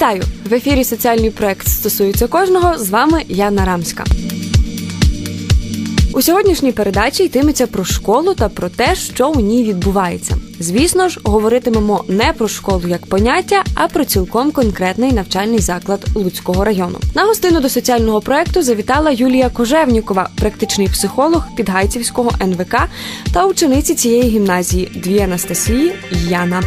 Вітаю! В ефірі соціальний проект стосується кожного. З вами Яна Рамська. У сьогоднішній передачі йтиметься про школу та про те, що у ній відбувається. Звісно ж, говоритимемо не про школу як поняття, а про цілком конкретний навчальний заклад Луцького району. На гостину до соціального проекту завітала Юлія Кожевнікова, практичний психолог Підгайцівського НВК та учениці цієї гімназії дві Анастасії Яна.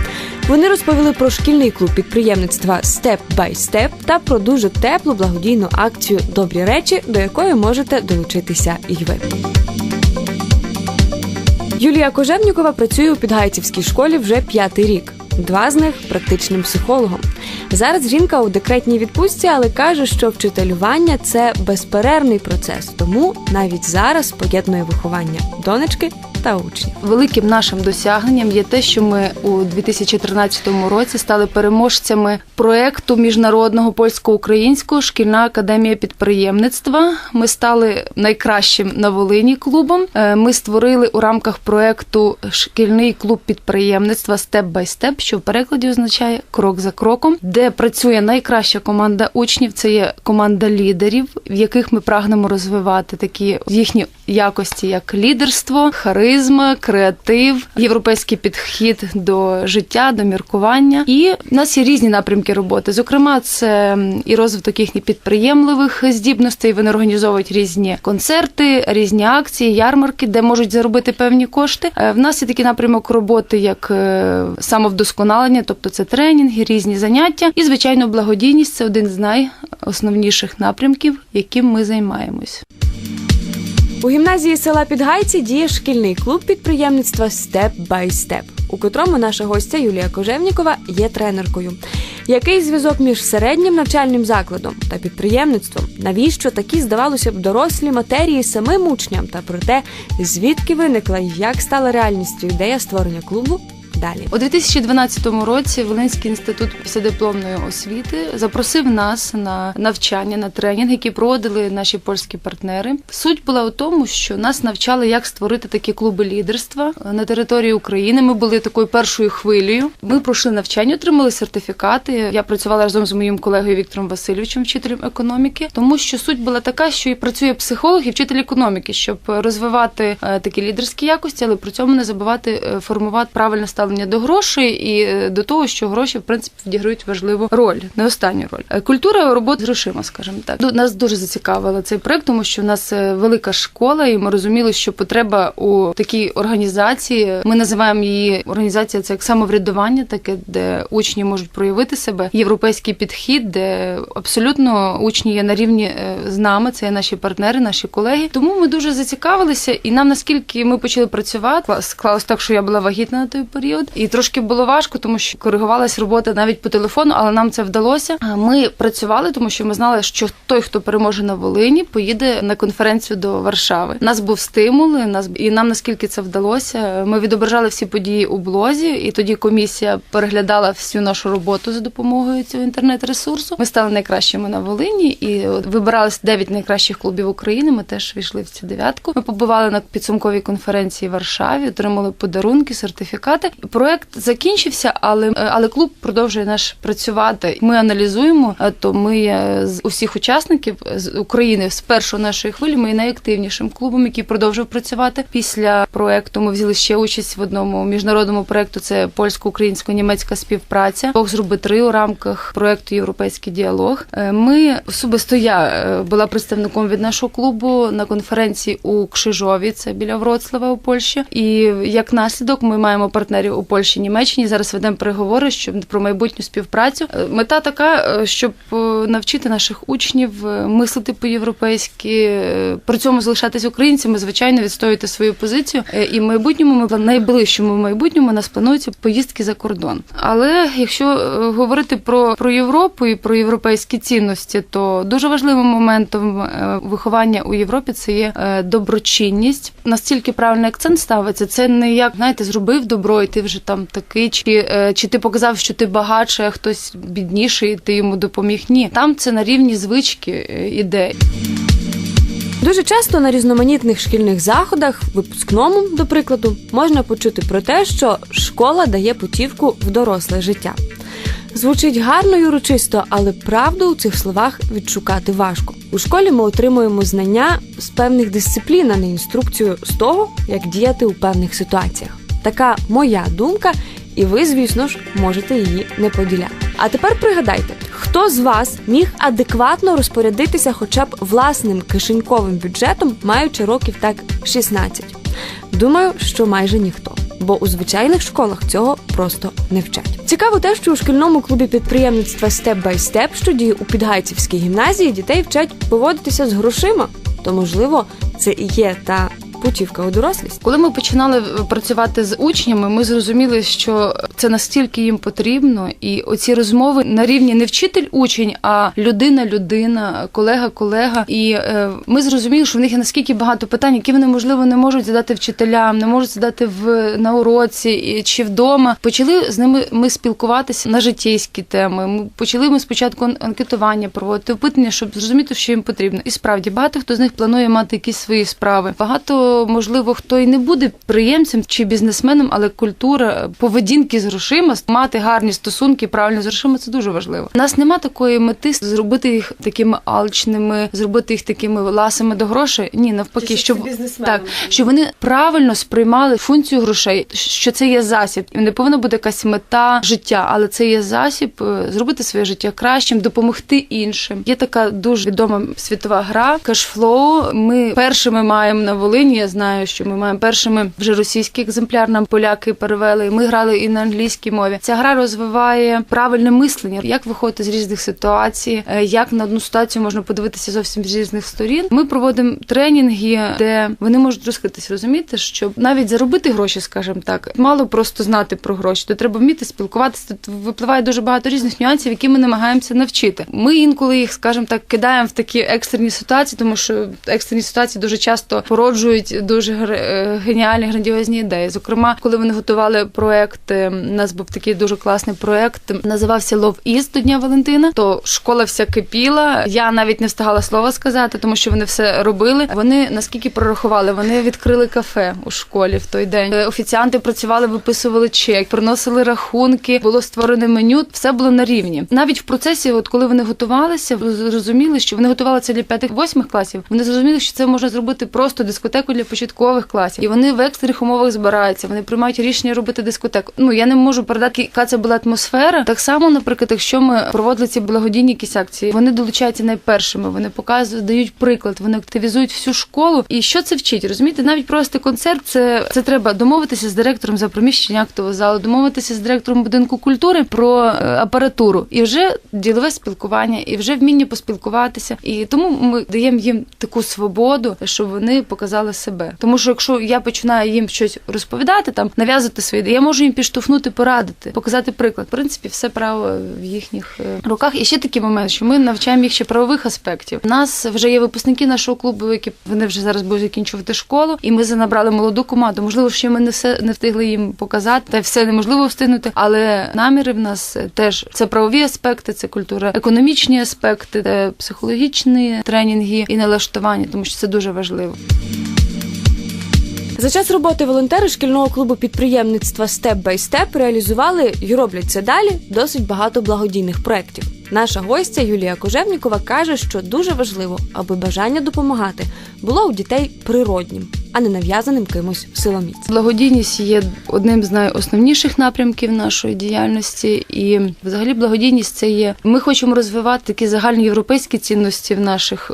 Вони розповіли про шкільний клуб підприємництва Step by Step та про дуже теплу благодійну акцію Добрі речі, до якої можете долучитися і ви. Юлія Кожевнікова працює у Підгайцівській школі вже п'ятий рік. Два з них практичним психологом. Зараз жінка у декретній відпустці, але каже, що вчителювання це безперервний процес, тому навіть зараз поєднує виховання донечки та учнів. Великим нашим досягненням є те, що ми у 2013 році стали переможцями проекту міжнародного польсько-українського шкільна академія підприємництва. Ми стали найкращим на Волині клубом. Е, Ми створили у рамках проекту шкільний клуб підприємництва Степ бай степ, що в перекладі означає крок за кроком, де працює найкраща команда учнів. Це є команда лідерів, в яких ми прагнемо розвивати такі їхні якості, як лідерство, харизма, креатив, європейський підхід до життя, до міркування. І в нас є різні напрямки роботи. Зокрема, це і розвиток їхніх підприємливих здібностей. Вони організовують різні концерти, різні акції, ярмарки, де можуть заробити певні кошти. Е, В нас є такий напрямок роботи, як е, самовдосконалення, тобто це тренінги, різні заняття. І звичайно, благодійність це один з найосновніших напрямків, яким ми займаємось. У гімназії села Підгайці діє шкільний клуб підприємництва by Step, у котрому наша гостя Юлія Кожевнікова є тренеркою. Який зв'язок між середнім навчальним закладом та підприємництвом? Навіщо такі, здавалося б, дорослі матерії самим учням та про те, звідки виникла і як стала реальністю ідея створення клубу? Далі. У 2012 році Волинський інститут післядипломної освіти запросив нас на навчання на тренінг, які проводили наші польські партнери. Суть була у тому, що нас навчали, як створити такі клуби лідерства на території України. Ми були такою першою хвилею. Ми пройшли навчання, отримали сертифікати. Я працювала разом з моїм колегою Віктором Васильовичем, вчителем економіки, тому що суть була така, що і працює психолог і вчитель економіки, щоб розвивати е, такі лідерські якості, але при цьому не забувати е, формувати правильне ставлення до грошей і е, до того, що гроші в принципі відіграють важливу роль, не останню роль. Е, Культура роботи з грошима, скажімо так. Ду- Нас дуже зацікавила цей проект, тому що в нас е, велика школа, і ми розуміли, що потреба у такій організації. Ми називаємо її організація це як самоврядування, таке, де учні можуть проявити себе. Європейський підхід, де абсолютно учні є на рівні з нами. Це є наші партнери, наші колеги. Тому ми дуже зацікавилися, і нам наскільки ми почали працювати, склалось так, що я була вагітна на той період, і трошки було важко, тому що коригувалась робота навіть по телефону, але нам це вдалося. Ми працювали, тому що ми знали, що той, хто переможе на Волині, поїде на конференцію до Варшави. Нас був стимул, нас і нам наскільки це вдалося. Ми відображали всі події у блозі, і тоді комісія переглядала всю нашу роботу за допомогою цього інтернет-ресурсу. Ми стали найкращими на Волині і вибиралися 9 найкращих клубів України. Ми теж війшли в цю дев'ятку. Ми побували на підсумковій конференції в Варшаві, отримали подарунки, сертифікати. Проект закінчився, але але клуб продовжує наш працювати. Ми аналізуємо. е, То ми е, з усіх учасників з України з першої нашої хвилі. Ми є найактивнішим клубом, який продовжив працювати. Після проекту ми взяли ще участь в одному міжнародному проекту. Це польсько-українсько-німецька співпраця. Бог зроби три у рамках проекту Європейський діалог. Е, Ми особисто я е, була представником від нашого клубу на конференції у Кшижові, це біля Вроцлава у Польщі. І як наслідок ми маємо партнерів у Польщі, Німеччині. Зараз ведемо переговори щоб про майбутню співпрацю. Е, Мета така, е, щоб е, навчити наших учнів мислити по-європейськи, при цьому залишатись українцями, звичайно, відстоювати свою позицію. І в майбутньому ми в найближчому майбутньому нас плануються поїздки за кордон. Але якщо говорити про, про Європу і про європейські цінності, то дуже важливим моментом виховання у Європі це є доброчинність. Настільки правильний акцент ставиться, це не як знаєте, зробив добро, і ти вже там такий, чи, е, чи ти показав, що ти багатший, а хтось бідніший, і ти йому допоміг. Ні, там це на рівні звички е, ідей. Дуже часто на різноманітних шкільних заходах, випускному, до прикладу, можна почути про те, що школа дає путівку в доросле життя. Звучить гарно і урочисто, але правду у цих словах відшукати важко. У школі ми отримуємо знання з певних дисциплін, а не інструкцію з того, як діяти у певних ситуаціях. Така моя думка, і ви, звісно ж, можете її не поділяти. А тепер пригадайте, хто з вас міг адекватно розпорядитися хоча б власним кишеньковим бюджетом, маючи років так 16? Думаю, що майже ніхто. Бо у звичайних школах цього просто не вчать. Цікаво те, що у шкільному клубі підприємництва Step by Step, що діє у Підгайцівській гімназії, дітей вчать поводитися з грошима. То можливо, це і є та путівка у дорослість. Коли ми починали працювати з учнями, ми зрозуміли, що це настільки їм потрібно, і оці розмови на рівні не вчитель-учень, а людина-людина, колега-колега. І е, ми зрозуміли, що в них є наскільки багато питань, які вони можливо не можуть задати вчителям, не можуть задати в на уроці чи вдома. Почали з ними ми спілкуватися на життєйські теми. Ми почали ми спочатку анкетування проводити опитання, щоб зрозуміти, що їм потрібно. І справді багато хто з них планує мати якісь свої справи. Багато можливо хто і не буде приємцем чи бізнесменом, але культура поведінки з грошима, мати гарні стосунки, правильно з грошима це дуже важливо. У нас нема такої мети зробити їх такими алчними, зробити їх такими ласими до грошей. Ні, навпаки, щоб так, щоб вони правильно сприймали функцію грошей, що це є засіб. Не повинна бути якась мета життя, але це є засіб е, зробити своє життя кращим, допомогти іншим. Є така дуже відома світова гра кешфлоу. Ми першими маємо на Волині. Я знаю, що ми маємо першими вже російський екземпляр. Нам поляки перевели. Ми грали і на англійській мові. Ця гра розвиває правильне мислення, як виходити з різних ситуацій, е, як на одну ситуацію можна подивитися зовсім з різних сторін. Ми проводимо тренінги, де вони можуть розкритись, розуміти, що навіть заробити гроші, скажімо так, мало просто знати про гроші. То треба вміти спілкуватися. Тут випливає дуже багато різних нюансів, які ми намагаємося навчити. Ми інколи їх, скажімо так, кидаємо в такі екстрені ситуації, тому що екстрені ситуації дуже часто породжують дуже гр- е, геніальні грандіозні ідеї. Зокрема, коли вони готували проект, е, у нас був такий дуже класний проект, називався Love Is до Дня Валентина. То школа вся кипіла. Я навіть не встигала слова сказати, тому що вони все робили. Вони наскільки прорахували, вони відкрили кафе у школі в той день. Е, Офіціанти працювали, виписували чек, приносили рахунки, було створене меню. Все було на рівні. Навіть в процесі, от коли вони готувалися, зрозуміли, що вони готувалися для п'ятих-восьмих класів. Вони зрозуміли, що це можна зробити просто дискотеку для початкових класів. І вони в екстрених умовах збираються. Вони приймають рішення робити дискотеку. Ну я не можу передати, яка це була атмосфера. Так само, наприклад, якщо ми проводили ці благодійні якісь акції, вони долучаються найпершими. Вони показують, дають приклад, вони активізують всю школу. І що це вчить? Розумієте, навіть провести концерт, це, це треба домовитися з директором за приміщення актового залу, домовитися з директором будинку культури про е, апаратуру, і вже ділове спілкування, і вже вміння поспілкуватися. І тому ми даємо їм таку свободу, щоб вони показали себе. Тому що якщо я починаю їм щось розповідати, там нав'язувати свої я можу їм підштовхнути, порадити, показати приклад. В принципі, все право в їхніх е, руках. І ще такий момент, що ми навчаємо їх ще правових аспектів. У нас вже є випускники нашого клубу, які вони вже зараз будуть закінчувати школу, і ми занабрали молоду команду. Можливо, ще ми не все не встигли їм показати, та все неможливо встигнути. Але наміри в нас е, теж це правові аспекти, це культура, економічні аспекти, це психологічні тренінги і налаштування, тому що це дуже важливо. За час роботи волонтери шкільного клубу підприємництва Step by Step реалізували і роблять це далі досить багато благодійних проєктів. Наша гостя Юлія Кожевнікова каже, що дуже важливо, аби бажання допомагати було у дітей природнім, а не нав'язаним кимось силоміць. Благодійність є одним з найосновніших напрямків нашої діяльності, і взагалі благодійність це є. Ми хочемо розвивати такі загальні європейські цінності в наших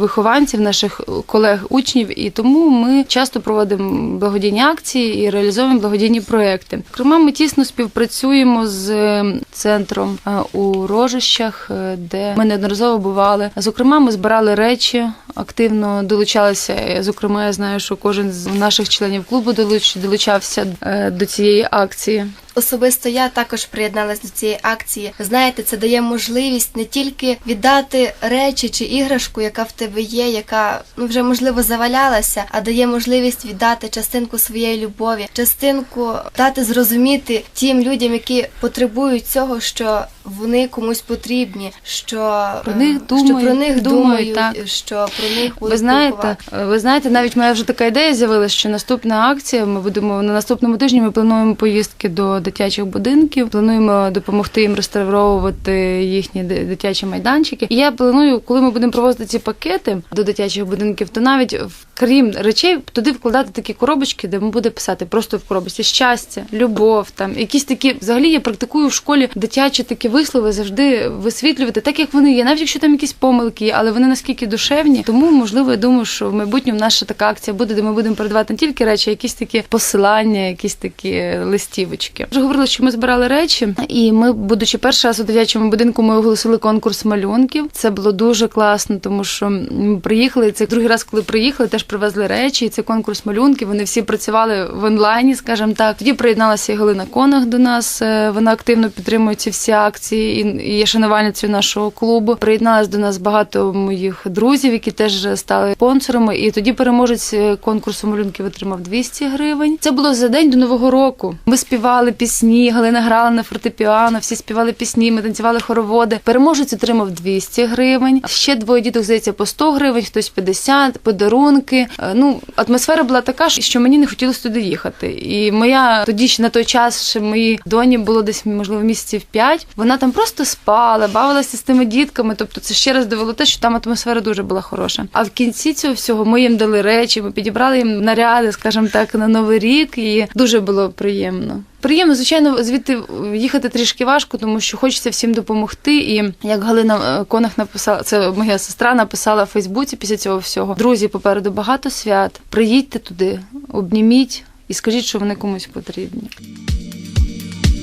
вихованців, наших колег, учнів, і тому ми часто проводимо благодійні акції і реалізовуємо благодійні проекти. Зокрема, ми тісно співпрацюємо з е, центром е, у Рожищах, е, де ми неодноразово бували. Зокрема, ми збирали речі, активно долучалися. Зокрема, я знаю, що кожен з наших членів клубу долуч- долучався е, до цієї акції. Особисто я також приєдналась до цієї акції. Знаєте, це дає можливість не тільки віддати речі чи іграшку, яка в тебе є, яка ну вже можливо завалялася, а дає можливість віддати частинку своєї любові, частинку дати зрозуміти тим людям, які потребують цього, що вони комусь потрібні, що Про них думають, що про них думають, так. що про них будуть Ви знаєте, ви знаєте, навіть моя вже така ідея з'явилася, що наступна акція. Ми будемо на наступному тижні. Ми плануємо поїздки до дитячих будинків. Плануємо допомогти їм реставровувати їхні дитячі майданчики. І я планую, коли ми будемо провозити ці пакети до дитячих будинків, то навіть крім речей туди вкладати такі коробочки, де ми буде писати просто в коробочці щастя, любов, там якісь такі. Взагалі я практикую в школі дитячі такі вислови завжди висвітлювати, так як вони є, навіть якщо там якісь помилки, є, але вони наскільки душевні. Тому можливо, я думаю, що в майбутньому наша така акція буде, де ми будемо передавати не тільки речі, а якісь такі посилання, якісь такі листівочки. Вже говорили, що ми збирали речі, і ми, будучи перший раз у дитячому будинку, ми оголосили конкурс малюнків. Це було дуже класно, тому що ми приїхали. Це другий раз, коли приїхали, теж привезли речі. І це конкурс малюнків. Вони всі працювали в онлайні, скажімо так. Тоді приєдналася і Галина Конах до нас. е, Вона активно підтримує ці всі акції і є шанувальницею нашого клубу. Приєдналось до нас багато моїх друзів, які теж стали спонсорами. І тоді переможець е, конкурсу малюнків отримав 200 гривень. Це було за день до нового року. Ми співали пісні. Галина грала на фортепіано, всі співали пісні. Ми танцювали хороводи. Переможець отримав 200 гривень. Ще двоє діток здається по 100 гривень, хтось 50, подарунки. Е, Ну атмосфера була така, що мені не хотілося туди їхати. І моя тоді ще на той час, ще моїй доні було десь можливо місяців 5, Вона там просто спала, бавилася з тими дітками. Тобто, це ще раз довело те, що там атмосфера дуже була хороша. А в кінці цього всього ми їм дали речі, ми підібрали їм наряди, скажімо так, на новий рік, і дуже було приємно. Приємно, звичайно, звідти їхати трішки важко, тому що хочеться всім допомогти. І як Галина е, Конах написала, це моя сестра написала в Фейсбуці після цього всього. Друзі, попереду багато свят. Приїдьте туди, обніміть і скажіть, що вони комусь потрібні.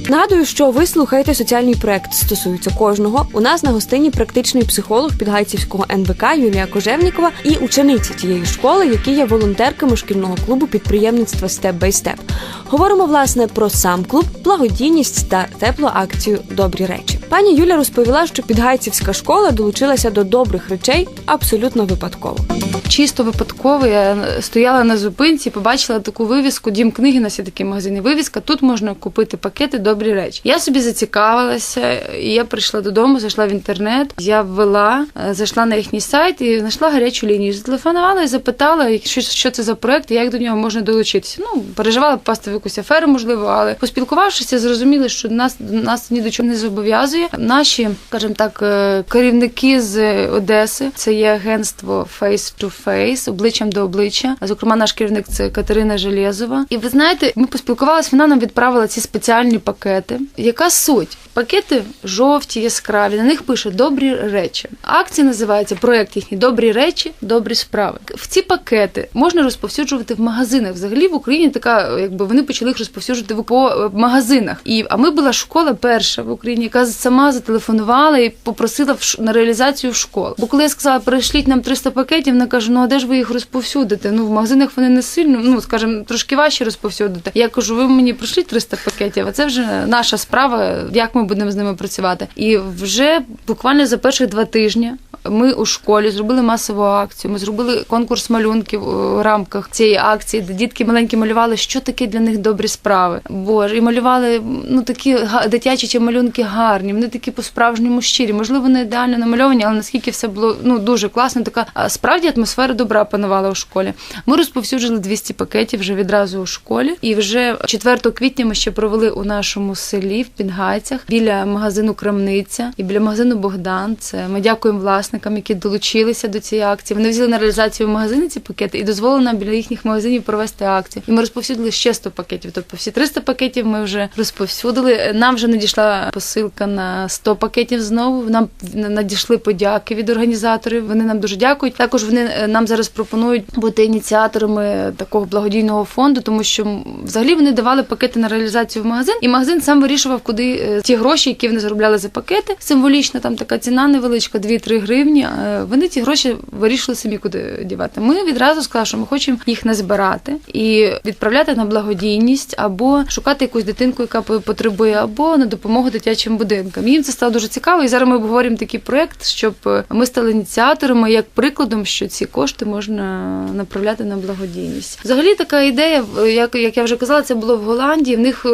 Нагадую, що ви слухаєте соціальний проект стосується кожного. У нас на гостині практичний психолог Підгайцівського НВК Юлія Кожевнікова і учениця тієї школи, які є волонтерками шкільного клубу підприємництва Степ бай Степ. Говоримо власне про сам клуб, благодійність та теплу акцію Добрі речі. Пані Юля розповіла, що Підгайцівська школа долучилася до добрих речей абсолютно випадково. Чисто випадково я стояла на зупинці, побачила таку вивіску. Дім книги є такий магазин. Вивіска. Тут можна купити пакети добрі речі. Я собі зацікавилася, і я прийшла додому, зайшла в інтернет. Я ввела, е, зайшла на їхній сайт і знайшла гарячу лінію. Зателефонувала і запитала, що, що це за проект і як до нього можна долучитися. Ну переживала попасти в якусь аферу, можливо, але поспілкувавшися, зрозуміли, що нас нас ні до чого не зобов'язує. Наші, скажімо так, е, керівники з Одеси, це є агентство Face to Face, обличчям до обличчя. Зокрема, наш керівник це Катерина Желєзова. І ви знаєте, ми поспілкувалися. Вона нам відправила ці спеціальні пакети. Яка суть? Пакети жовті, яскраві. На них пише добрі речі. Акція називається проект їхній добрі речі, добрі справи. В ці пакети можна розповсюджувати в магазинах. Взагалі в Україні така, якби вони почали їх розповсюджувати по е, магазинах. І а ми була школа перша в Україні, яка сама зателефонувала і попросила на реалізацію в школ. Бо коли я сказала, перешліть нам 300 пакетів, вона каже, ну а де ж ви їх розповсюдите? Ну в магазинах вони не сильно, ну скажімо, трошки важче розповсюдити. Я кажу, ви мені прийшліть 300 пакетів, а це вже наша справа, як ми будемо з ними працювати. І вже буквально за перших два тижні ми у школі зробили масову акцію. Ми зробили конкурс малюнків у рамках цієї акції, де дітки маленькі малювали, що таке для них добрі справи. Боже, і малювали ну такі дитячі чи малюнки гарні. Вони такі по-справжньому щирі. Можливо, не ідеально намальовані, але наскільки все було ну дуже класно. Така справді атмосфера добра панувала у школі. Ми розповсюджили 200 пакетів вже відразу у школі. І вже 4 квітня ми ще провели у нашому селі в Підгайцях біля магазину Крамниця і біля магазину Богдан. Це ми дякуємо власникам, які долучилися до цієї акції. Вони взяли на реалізацію в магазини ці пакети і дозволили нам біля їхніх магазинів провести акцію. І ми розповсюдили ще 100 пакетів. Тобто всі 300 пакетів ми вже розповсюдили. Нам вже надійшла посилка на 100 пакетів знову. Нам надійшли подяки від організаторів. Вони нам дуже дякують. Також вони е, нам зараз пропонують бути ініціаторами такого благодійного фонду, тому що взагалі вони давали пакети на реалізацію в магазин, і магазин сам вирішував, куди е, ті гроші, які вони заробляли за пакети. Символічна там така ціна невеличка, 2-3 гривні. е, Вони ті гроші вирішили самі куди дівати. Ми відразу сказали, що ми хочемо їх не збирати і відправляти на благодійність або шукати якусь дитинку, яка потребує, або на допомогу дитячим будинкам. Їм це стало дуже цікаво. І зараз ми обговорюємо такий проект, щоб ми стали ініціаторами, як прикладом, що ці кошти можна направляти на благодійність. Взагалі така ідея, як, як я вже казала, це було в Голландії. В них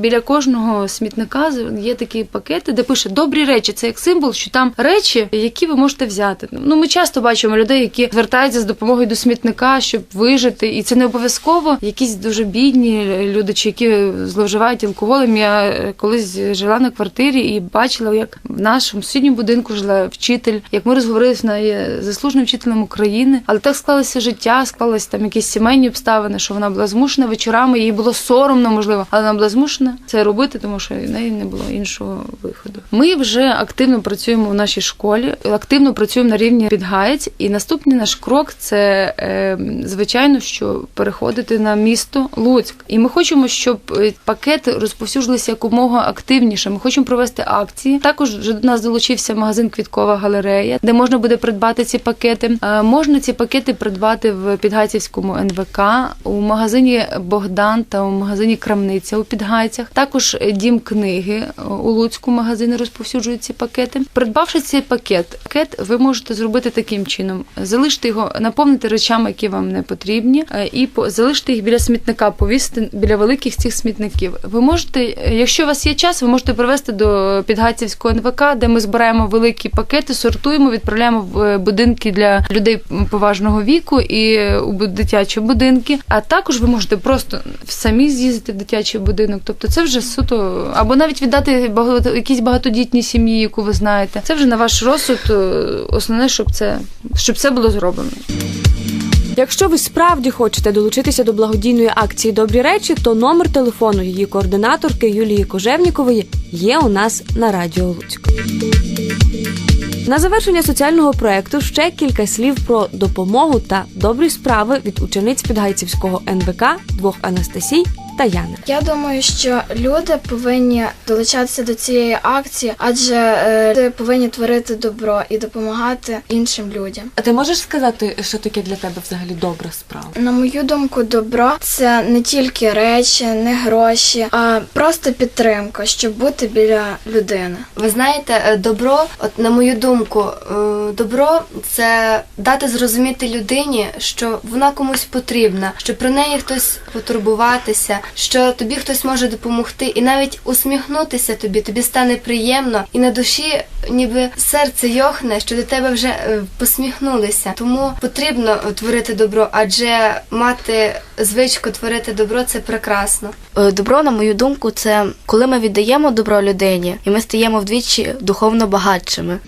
біля кожного смітника є такі пакети, де пише добрі речі. Це як символ, що там речі, які ви можете взяти. Ну ми часто бачимо людей, які звертаються з допомогою до смітника, щоб вижити, і це не обов'язково якісь дуже бідні люди, чи які зловживають алкоголем. Я е, колись жила на квартирі і бачила, як в нашому сусідньому будинку жила вчитель, як ми розговорилися є заслуженим вчителем України, але так склалося життя, склалися там якісь сімейні обставини, що вона була змушена вечорами, їй було соромно, можливо, але вона була змушена це робити, тому що в неї не було іншого виходу. Ми вже активно працюємо в нашій школі, активно працюємо на рівні Підгаєць, і наступний наш крок це е, звичайно, що переходити на місто Луцьк. І ми хочемо, щоб е, пакети розповсюджувалися якомога активніше. Ми хочемо провести акції. Також до нас долучився магазин Квіткова галерея, де можна буде придбати ці пакети. Можна ці пакети придбати в Підгайцівському НВК, у магазині Богдан та у магазині Крамниця у Підгайцях. Також дім книги е, у Луцьку магазини розповсюджують ці пакети. Придбавши цей пакет, пакет ви можете зробити таким чином: залишити його, наповнити речами, які вам не потрібні, е, і залишити їх біля смітника, повісити біля великих цих смітників. Ви можете, е, якщо у вас є час, ви можете привезти до Підгайцівського НВК, де ми збираємо великі пакети, сортуємо, відправляємо в будинки для людей поважного віку і е, у дитячі будинки. А також ви можете просто самі з'їздити в дитячий будинок. Тобто це вже суто, або навіть віддати багато якійсь багатодітній сім'ї, яку ви знаєте. Це вже на ваш розсуд. е, Основне, щоб це щоб це було зроблено. Якщо ви справді хочете долучитися до благодійної акції Добрі речі, то номер телефону її координаторки Юлії Кожевнікової є у нас на радіо Луцьк. На завершення соціального проекту ще кілька слів про допомогу та добрі справи від учениць Підгайцівського НВК двох Анастасій та Яни. Я думаю, що люди повинні долучатися до цієї акції, адже е, люди повинні творити добро і допомагати іншим людям. А ти можеш сказати, що таке для тебе взагалі добра справа? На мою думку, добро це не тільки речі, не гроші, а просто підтримка, щоб бути біля людини. Ви знаєте, е, добро, от на мою думку, е, добро це дати зрозуміти людині, що вона комусь потрібна, що про неї хтось потурбуватися, що тобі хтось може допомогти, і навіть усміхнутися тобі, тобі стане приємно, і на душі ніби серце йохне, що до тебе вже е, посміхнулися. Тому потрібно творити добро, адже мати звичку творити добро це прекрасно. Е, Добро, на мою думку, це коли ми віддаємо добро людині, і ми стаємо вдвічі духовно багатшими.